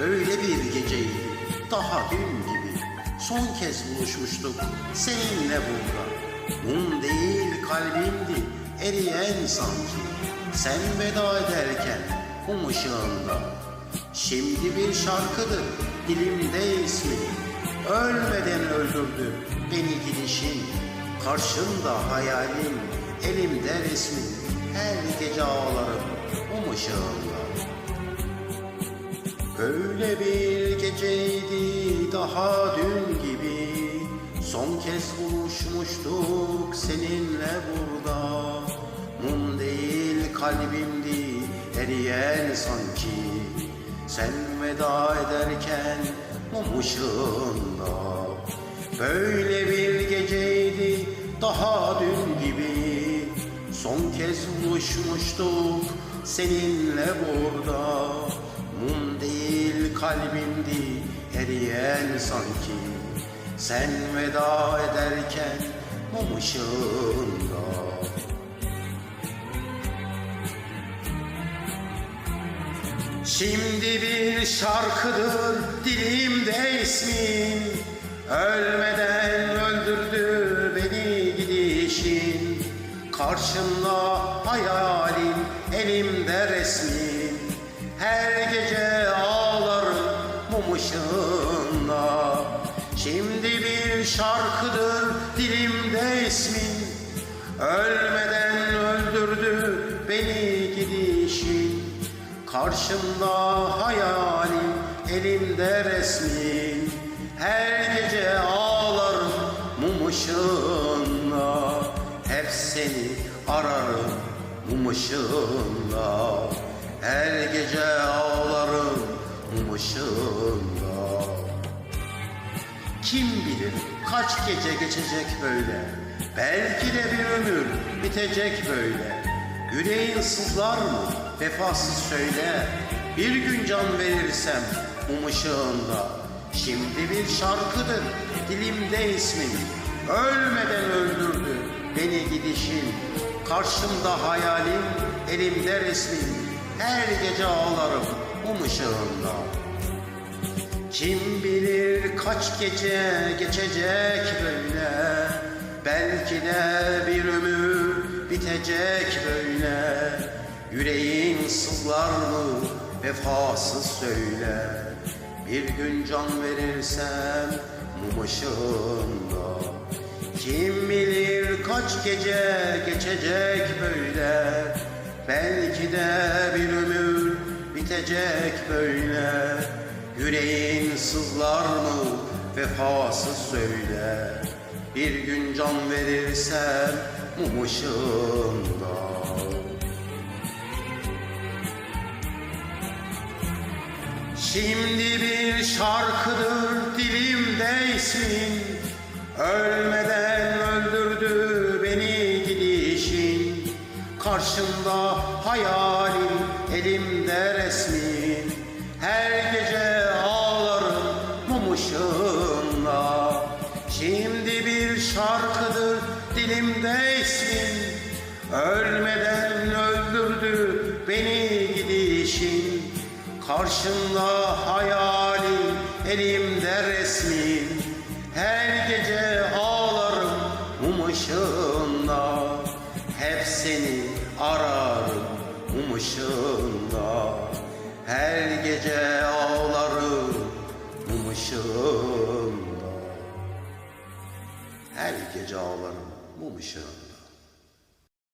Öyle bir geceydi, daha dün gibi. Son kez buluşmuştuk seninle burada. Mum değil kalbimdi, eriyen sanki. Sen veda ederken mum ışığında. Şimdi bir şarkıdır dilimde ismin. Ölmeden öldürdü beni gidişin. Karşımda hayalim, elimde resmin. Her gece ağlarım mum ışığında. Öyle bir geceydi daha dün gibi. Son kez buluşmuştuk seninle burada. Mum değil kalbimdi eriyen sanki. Sen veda ederken mum ışığında. Böyle bir geceydi daha dün gibi. Son kez buluşmuştuk seninle burada Mum değil kalbimdi eriyen sanki. Sen veda ederken mum ışığında. Şimdi bir şarkıdır dilimde ismin. Ölmeden öldürdü beni gidişin. Karşımda hayalin elimde resmin Her gece ağlarım mum ışığında. Şimdi bir şarkıdır dilimde ismin. Ölmeden öldürdü beni gidişin Karşımda hayalim, elimde resmin. Her gece ağlarım mum ışığında. Hep seni ararım mum ışığında kim bilir kaç gece geçecek böyle? Belki de bir ömür bitecek böyle. Yüreğin sızlar mı? Vefasız söyle. Bir gün can verirsem mum ışığında. Şimdi bir şarkıdır dilimde ismin. Ölmeden öldürdü beni gidişin. Karşımda hayalim elimde resmin. Her gece ağlarım mum ışığında kim bilir kaç gece geçecek böyle? Belki de bir ömür bitecek böyle. Yüreğin sızlar mı? Vefasız söyle. Bir gün can verirsem mum ışığında. Kim bilir kaç gece geçecek böyle? Belki de bir ömür bitecek böyle Yüreğin sızlar mı? Vefasız söyle. Bir gün can verirsem mum ışığında. Şimdi bir şarkıdır dilimde ismin. Ölmeden öldürdü beni gidişin. Karşımda hayalim ismin Ölmeden öldürdü beni gidişin. Karşımda hayalim, elimde resmin. Her gece ağlarım mum ışığında. Hep seni ararım mum ışığında. Her gece ağlarım mum ışığında. Her gece ağlarım mum ışığında